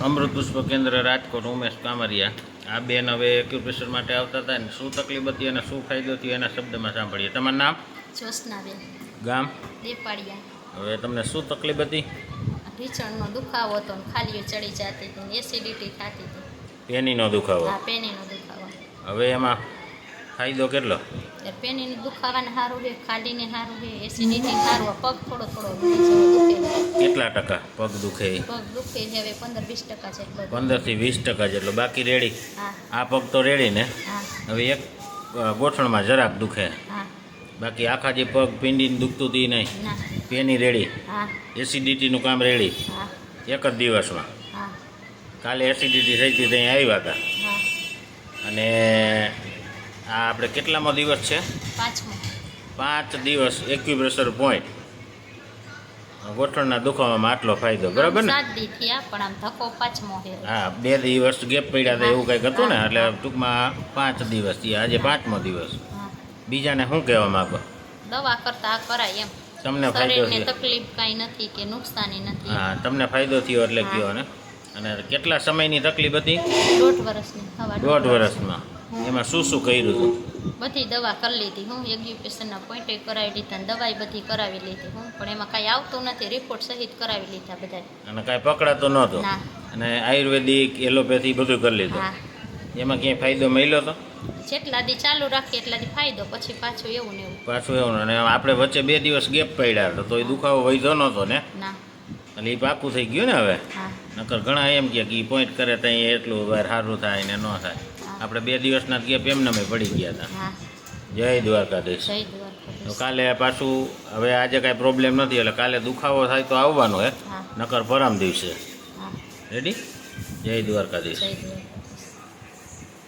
અમૃત પુષ્પ કેન્દ્ર રાજકોટ ઉમેશ કામરિયા આ બેન હવે એક્યુપ્રેશર માટે આવતા હતા ને શું તકલીફ હતી અને શું ફાયદો થયો એના શબ્દમાં સાંભળીએ. તમારું નામ? જ્યોત્સનાબેન. ગામ? દેપાડિયા. હવે તમને શું તકલીફ હતી? ઢીચણનો દુખાવો હતો ખાલી ખાલીઓ ચડી જતી હતી એસિડિટી થતી હતી. પેનીનો દુખાવો? હા પેનીનો દુખાવો. હવે એમાં ફાયદો કેટલો? પેનીનો દુખાવાને સારું છે ખાલીને સારું છે એસિડિટી સારું પગ થોડો થોડો. કેટલા ટકા? પગ દુખે. પગ દુખે છે હવે પંદર વીસ ટકા જેટલો પંદરથી વીસ ટકા જેટલો બાકી રેડી? આ પગ તો રેડી ને? હવે એક ગોઠણમાં જરાક દુખે. બાકી આખા જે પગ પિંડીને દુખતું હતી નહીં. Penny ready. એસિડિટીનું કામ રેડી. એક જ દિવસમાં. કાલે એસિડિટી થઈ હતી ત્યાં આવ્યા હતા. અને આ આપણે કેટલામો દિવસ છે? પાંચ દિવસ એક્યુપ્રેશર પોઈન્ટ ગોઠણના દુખાવામાં આટલો ફાયદો બરાબર ને? સાત દી થયા પણ આમ ધક્કો પાંચમો હા બે દિવસ ગેપ પડ્યા હતા એવું કંઈક હતું ને એટલે ટૂંકમાં પાંચ દિવસ થયા આજે પાંચમો દિવસ. બીજાને શું કહેવા માંગો? દવા કરતા કરાય એમ. તમને ફાયદો થયો. તકલીફ કાંઈ નથી કે નુકસાની નથી. હા તમને ફાયદો થયો એટલે કયો ને? અને કેટલા સમયની તકલીફ હતી? દોઢ વર્ષની દોઢ વર્ષમાં. એમાં શું શું કર્યું હતું? બધી દવા કરી લીધી હું એગ્યુકેશનના પોઈન્ટે કરાવી લીધા દવાઈ બધી કરાવી લીધી હું પણ એમાં કાંઈ આવતું નથી રિપોર્ટ સહિત કરાવી લીધા બધા અને કાંઈ પકડાતો નહોતો? અને આયુર્વેદિક એલોપેથી બધું કરી લીધું? એમાં ક્યાંય ફાયદો મળ્યો તો? જેટલા દી ચાલુ રાખીએ એટલા દી ફાયદો પછી પાછું એવું ને એવું. પાછું એવું અને આપણે વચ્ચે બે દિવસ ગેપ પડ્યા હતા તો એ દુખાવો વધ્યો નહોતો ને? ના. એટલે એ પાકું થઈ ગયું ને હવે? નકર ઘણા એમ કે એ પોઈન્ટ કરે તો એટલું વાર સારું થાય ને ન થાય. આપણે બે દિવસના ગેપ એમને પડી ગયા હતા. જય દ્વારકાધીશ. તો કાલે પાછું હવે આજે કાંઈ પ્રોબ્લેમ નથી એટલે કાલે દુખાવો થાય તો આવવાનું હે. નકર પરમ દિવસે. રેડી જય દ્વારકાધીશ.